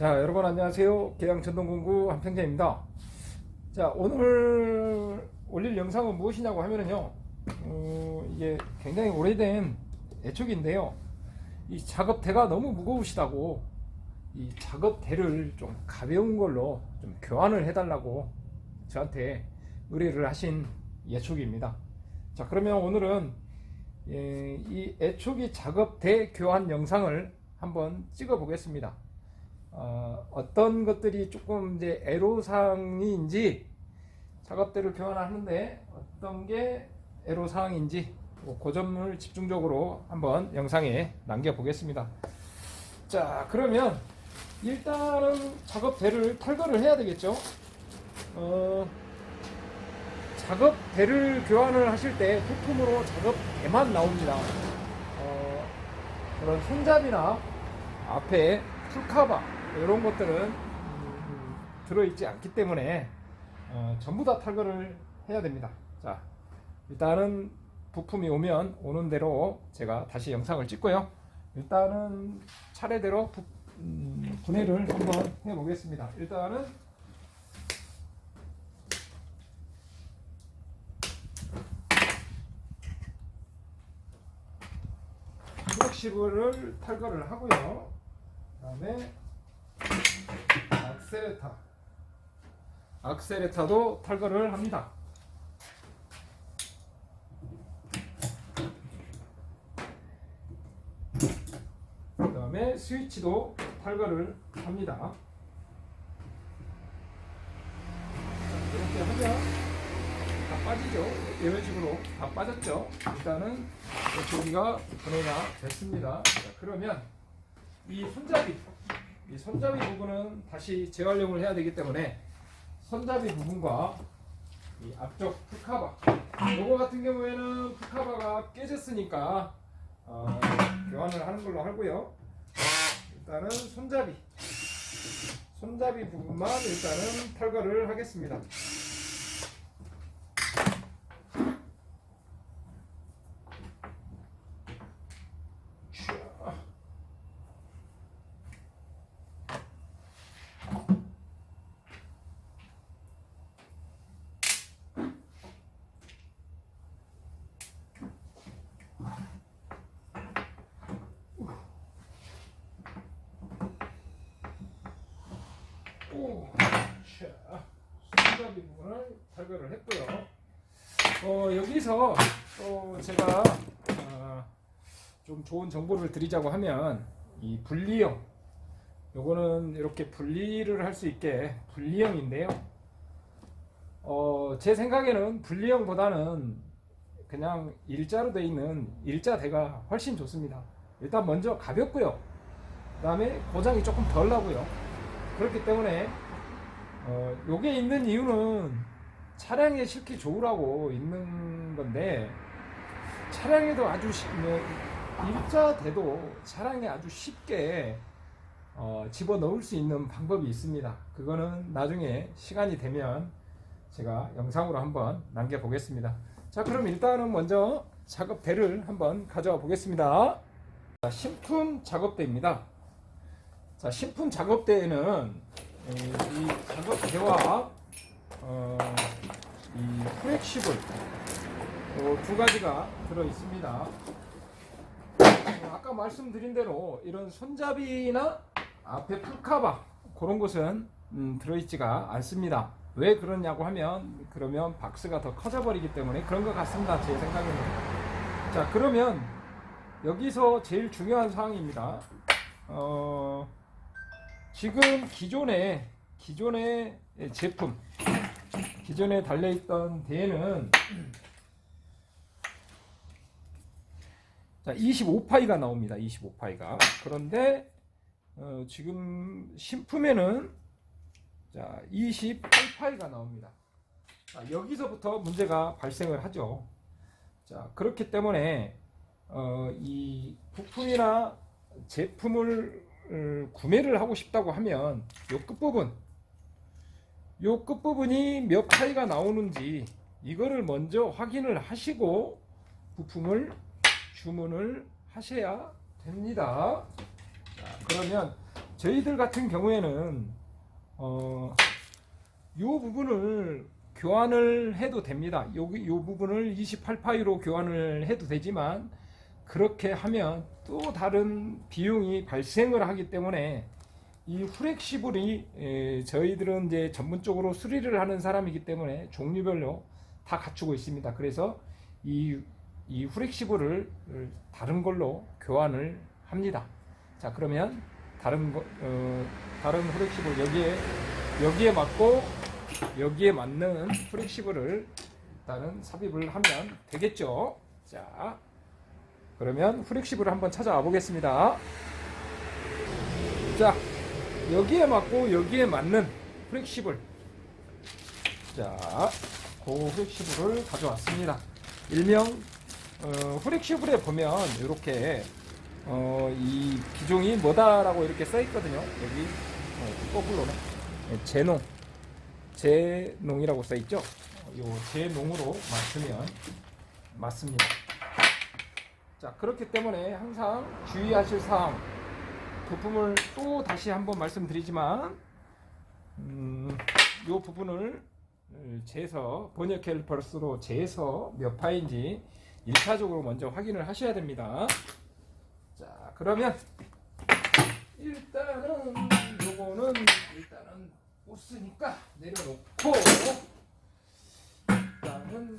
자, 여러분 안녕하세요. 계양천동공구 한평재입니다. 자, 오늘 올릴 영상은 무엇이냐고 하면은요, 어, 이게 굉장히 오래된 애촉인데요. 이 작업대가 너무 무거우시다고 이 작업대를 좀 가벼운 걸로 좀 교환을 해달라고 저한테 의뢰를 하신 애촉입니다. 자, 그러면 오늘은 예, 이 애촉이 작업대 교환 영상을 한번 찍어 보겠습니다. 어, 어떤 것들이 조금 이제 애로사항인지 작업대를 교환하는데 어떤 게 애로사항인지 뭐그 점을 집중적으로 한번 영상에 남겨 보겠습니다. 자, 그러면 일단은 작업대를 탈거를 해야 되겠죠. 어, 작업대를 교환을 하실 때 부품으로 작업대만 나옵니다. 어, 그런 손잡이나 앞에 풀카바 이런 것들은 음, 들어있지 않기 때문에 어, 전부 다 탈거를 해야 됩니다. 자, 일단은 부품이 오면 오는 대로 제가 다시 영상을 찍고요. 일단은 차례대로 부, 음, 분해를 한번 해 보겠습니다. 일단은 플렉시블을 탈거를 하고요. 그 다음에 악셀레타, 악셀레타도 탈거를 합니다. 그 다음에 스위치도 탈거를 합니다. 자, 이렇게 하면 다 빠지죠. 이런 식으로 다 빠졌죠. 일단은 조기가 분해가 됐습니다. 자, 그러면 이 손잡이, 이 손잡이 부분은 다시 재활용을 해야 되기 때문에 손잡이 부분과 이 앞쪽 풀카바, 요거 같은 경우에는 풀카바가 깨졌으니까 어, 교환을 하는 걸로 하고요. 일단은 손잡이, 손잡이 부분만 일단은 탈거를 하겠습니다. 자. 오, 자, 손잡이 부분을 탈거를 했고요. 어, 여기서 또 제가 아, 좀 좋은 정보를 드리자고 하면 이 분리형 요거는 이렇게 분리를 할 수 있게 분리형인데요. 어, 제 생각에는 분리형보다는 그냥 일자로 돼 있는 일자대가 훨씬 좋습니다. 일단 먼저 가볍고요. 그 다음에 고장이 조금 덜 나고요. 그렇기 때문에 어, 요게 있는 이유는 차량에 실기 좋으라고 있는 건데 차량에도 아주 쉽- 뭐, 일자 대도 차량에 아주 쉽게 어, 집어 넣을 수 있는 방법이 있습니다. 그거는 나중에 시간이 되면 제가 영상으로 한번 남겨 보겠습니다. 자, 그럼 일단은 먼저 작업대를 한번 가져와 보겠습니다. 자, 신품 작업대입니다. 자, 신품 작업대에는 이, 이 작업대와 어, 이 프렉시블 요두 가지가 들어 있습니다. 어, 아까 말씀드린 대로 이런 손잡이나 앞에 풀카바 그런 것은 음, 들어있지가 않습니다. 왜 그러냐고 하면 그러면 박스가 더 커져 버리기 때문에 그런 것 같습니다. 제 생각에는. 자 그러면 여기서 제일 중요한 사항입니다. 어, 지금 기존에 기존의 제품 기존에 달려있던 대에는 자 25파이가 나옵니다. 25파이가 그런데 어, 지금 신품에는 자 28파이가 나옵니다. 자, 여기서부터 문제가 발생을 하죠. 자 그렇기 때문에 어, 이 부품이나 제품을 음, 구매를 하고 싶다고 하면 요 끝부분 요 끝부분이 몇 파이가 나오는지 이거를 먼저 확인을 하시고 부품을 주문을 하셔야 됩니다. 자, 그러면 저희들 같은 경우에는 어, 요 부분을 교환을 해도 됩니다. 여기 요 부분을 28파이로 교환을 해도 되지만 그렇게 하면 또 다른 비용이 발생을 하기 때문에 이 후렉시블이 에, 저희들은 이제 전문적으로 수리를 하는 사람이기 때문에 종류별로 다 갖추고 있습니다. 그래서 이, 이 후렉시블을 다른 걸로 교환을 합니다. 자 그러면 다른 거, 어, 다른 후렉시블 여기에 여기에 맞고 여기에 맞는 프렉시블을 일단은 삽입을 하면 되겠죠. 자, 그러면 프렉시블을 한번 찾아와 보겠습니다. 자, 여기에 맞고 여기에 맞는 프렉시블. 자, 그 프렉시블을 가져왔습니다. 일명 어, 프렉시블에 보면 이렇게 어, 이 기종이 뭐다라고 이렇게 써 있거든요. 여기 어, 거꾸로네. 네, 제농. 제농이라고 써 있죠. 요 제농으로 맞추면 맞습니다. 자 그렇기 때문에 항상 주의하실 사항 부품을 또 다시 한번 말씀드리지만 음, 요 부분을 재서 번역 캘리퍼스로 재서 몇 파인지 1차적으로 먼저 확인을 하셔야 됩니다. 자 그러면 일단은 요거는 일단은 없으니까 내려놓고 일단은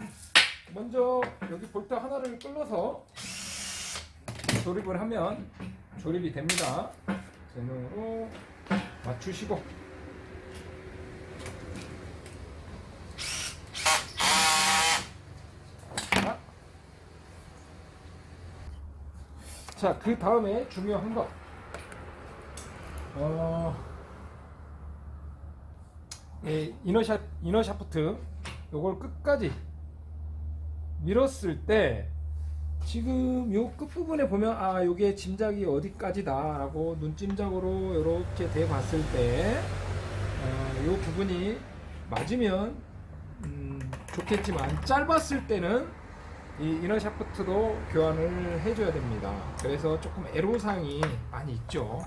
먼저 여기 볼트 하나를 끌어서 조립을 하면 조립이 됩니다. 제너로 맞추시고 자, 그 다음에 중요한 거. 어, 예, 이너샤, 이너샤프트 요걸 끝까지 밀었을 때 지금 요 끝부분에 보면 아 요게 짐작이 어디까지다 라고 눈짐작으로 이렇게 대 봤을 때 어, 요 부분이 맞으면 음, 좋겠지만 짧았을 때는 이 이너 샤프트도 교환을 해줘야 됩니다. 그래서 조금 애로사항이 많이 있죠.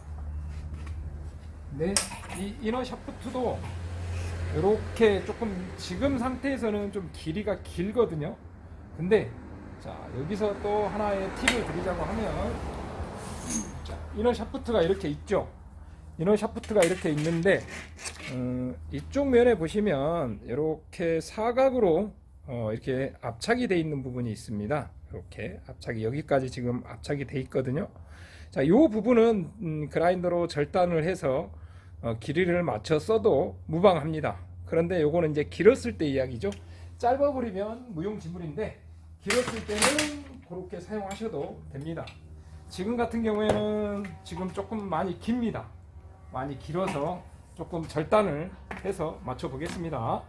근데 이 이너 샤프트도 이렇게 조금 지금 상태에서는 좀 길이가 길거든요. 근데 자 여기서 또 하나의 팁을 드리자고 하면 자, 이너 샤프트가 이렇게 있죠. 이너 샤프트가 이렇게 있는데 음, 이쪽 면에 보시면 이렇게 사각으로 어, 이렇게 압착이 돼 있는 부분이 있습니다. 이렇게 압착이 여기까지 지금 압착이 돼 있거든요. 자, 이 부분은 음, 그라인더로 절단을 해서 어, 길이를 맞춰 써도 무방합니다. 그런데 요거는 이제 길었을 때 이야기죠. 짧아버리면 무용지물인데 길었을 때는 그렇게 사용하셔도 됩니다. 지금 같은 경우에는 지금 조금 많이 깁니다. 많이 길어서 조금 절단을 해서 맞춰 보겠습니다.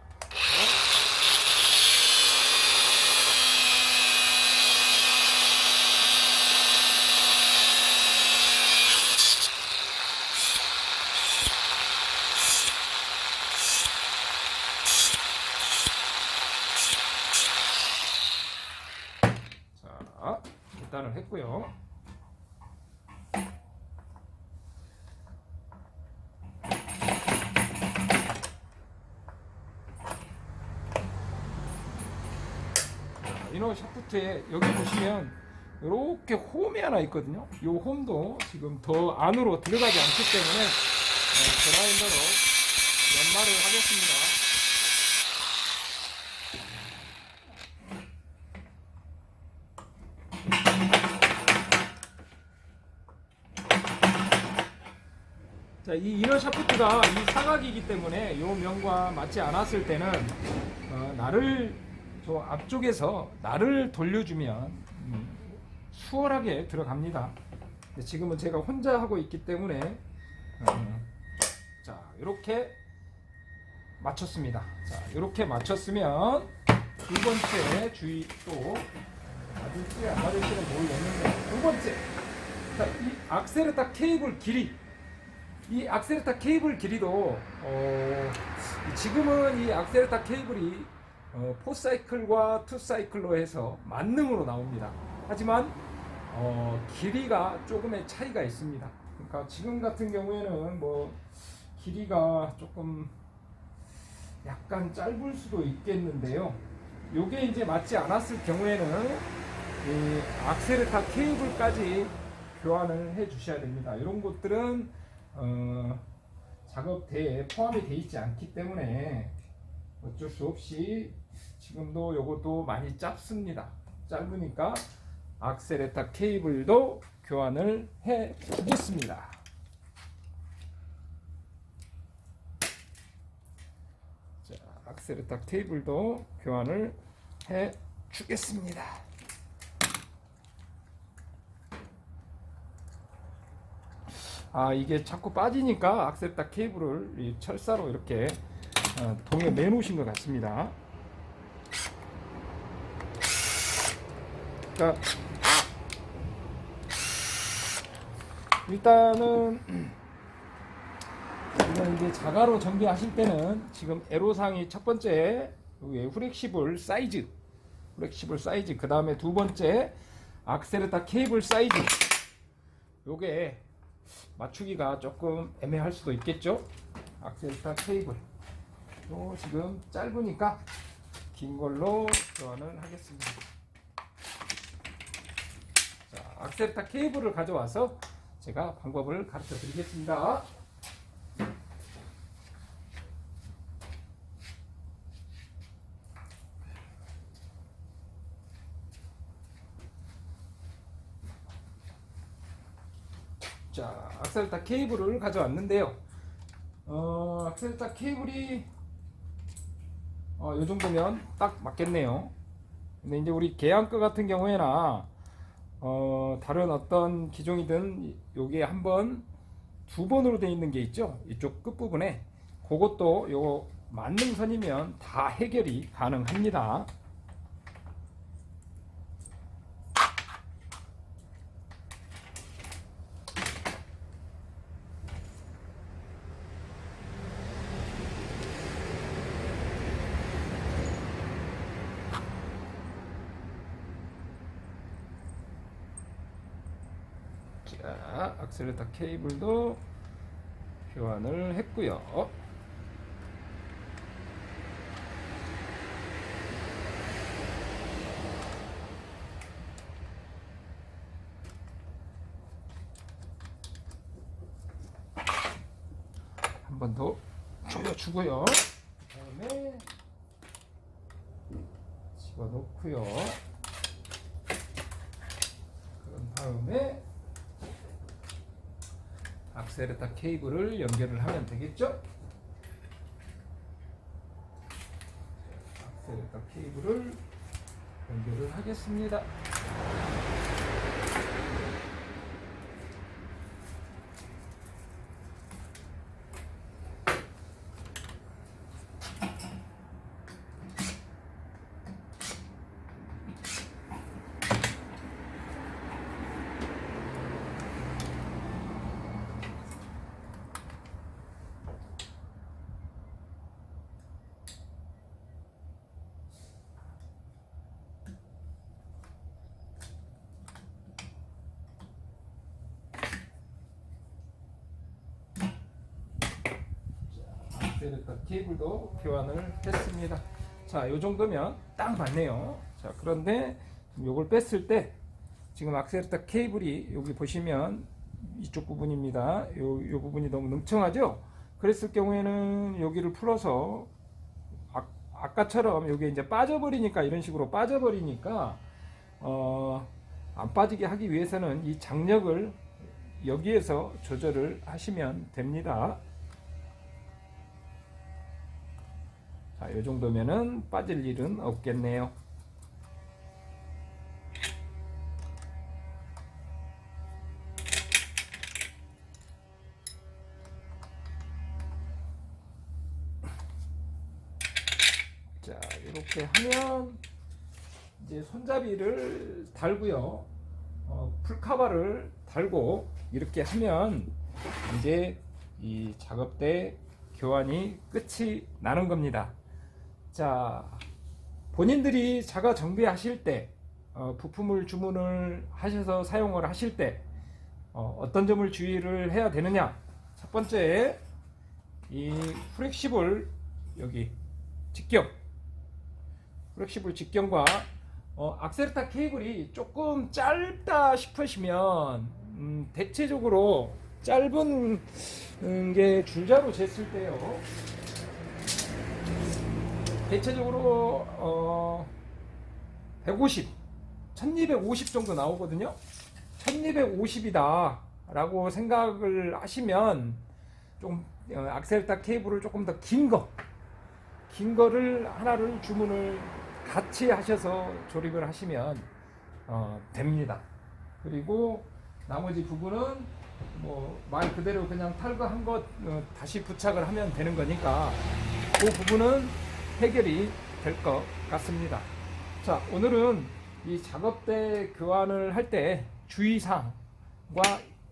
자, 절단을 했고요. 이노 샤프트에 여기 보시면 이렇게 홈이 하나 있거든요. 이 홈도 지금 더 안으로 들어가지 않기 때문에 어, 그라인더로 연마를 하겠습니다. 자, 이 이너 샤프트가 이 사각이기 때문에 이 면과 맞지 않았을 때는 어, 나를 저 앞쪽에서 나를 돌려주면 음, 수월하게 들어갑니다. 지금은 제가 혼자 하고 있기 때문에 어, 자 이렇게 맞췄습니다. 자 이렇게 맞췄으면 두 번째 주의 또 맞을지 안 맞을지는 모르겠는데 두 번째 자, 이 악셀에다 케이블 길이 이 악셀레타 케이블 길이도 어, 지금은 이 악셀레타 케이블이 어, 4사이클과 2사이클로 해서 만능으로 나옵니다. 하지만 어, 길이가 조금의 차이가 있습니다. 그러니까 지금 같은 경우에는 뭐 길이가 조금 약간 짧을 수도 있겠는데요. 요게 이제 맞지 않았을 경우에는 이 악셀레타 케이블까지 교환을 해 주셔야 됩니다. 이런 것들은 어, 작업대에 포함이 돼 있지 않기 때문에 어쩔 수 없이 지금도 요것도 많이 짧습니다. 짧으니까 악셀레타 케이블도 교환을 해 주겠습니다. 자, 악셀레타 케이블도 교환을 해 주겠습니다. 아 이게 자꾸 빠지니까 악셀레타 케이블을 이 철사로 이렇게 어, 동에 매놓으신 것 같습니다. 그러니까 일단은 이건 이제 자가로 전개하실 때는 지금 에로상이 첫 번째 여기 후렉시블 사이즈 후렉시블 사이즈 그 다음에 두 번째 악셀레타 케이블 사이즈. 요게 맞추기가 조금 애매할 수도 있겠죠? 악셀레타 케이블. 또 지금 짧으니까 긴 걸로 교환을 하겠습니다. 자, 악셀레타 케이블을 가져와서 제가 방법을 가르쳐 드리겠습니다 자, 악셀레타 케이블을 가져왔는데요. 어, 악셀레타 케이블이 어, 요 정도면 딱 맞겠네요. 근데 이제 우리 계양거 같은 경우에나 어, 다른 어떤 기종이든 요게 한 번, 두 번으로 되어 있는 게 있죠. 이쪽 끝부분에 그것도 요 만능선이면 다 해결이 가능합니다. 자, 악셀레타 케이블도 교환을 했고요. 한 번 더 조여주고요. 그다음에 집어넣고요. 그런 다음에 악셀레타 케이블을 연결을 하면 되겠죠? 악셀레타 케이블을 연결을 하겠습니다. 악셀레타 케이블도 교환을 했습니다. 자, 요 정도면 딱 맞네요. 자, 그런데 요걸 뺐을 때 지금 악셀레타 케이블이 여기 보시면 이쪽 부분입니다. 요, 요 부분이 너무 능청하죠? 그랬을 경우에는 여기를 풀어서 아, 아까처럼 여기 이제 빠져버리니까 이런 식으로 빠져버리니까 어, 안 빠지게 하기 위해서는 이 장력을 여기에서 조절을 하시면 됩니다. 자, 이 정도면은 빠질 일은 없겠네요. 자, 이렇게 하면 이제 손잡이를 달고요. 어, 풀카바를 달고 이렇게 하면 이제 이 작업대 교환이 끝이 나는 겁니다. 자, 본인들이 자가 정비하실 때, 어, 부품을 주문을 하셔서 사용을 하실 때, 어, 떤 점을 주의를 해야 되느냐? 첫 번째, 이 프렉시블 여기 직경, 프렉시블 직경과 어, 악셀타 케이블이 조금 짧다 싶으시면 음, 대체적으로 짧은 음, 게 줄자로 쟀을 때요. 대체적으로 어, 150, 1250 정도 나오거든요. 1250이다 라고 생각을 하시면 좀 어, 악셀타 케이블을 조금 더 긴 거, 긴 거를 하나를 주문을 같이 하셔서 조립을 하시면 어, 됩니다. 그리고 나머지 부분은 뭐 말 그대로 그냥 탈거한 것 어, 다시 부착을 하면 되는 거니까 그 부분은 해결이 될 것 같습니다. 자, 오늘은 이 작업대 교환을 할 때 주의사항과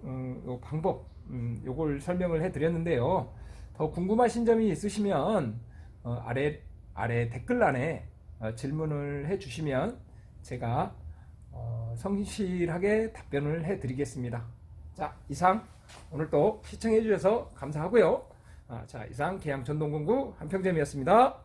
음, 요 방법 음, 요걸 설명을 해 드렸는데요. 더 궁금하신 점이 있으시면 어, 아래 아래 댓글란에 어, 질문을 해 주시면 제가 어, 성실하게 답변을 해 드리겠습니다. 자, 이상 오늘 또 시청해 주셔서 감사하고요. 아, 자, 이상 계양 전동공구 한평점이었습니다.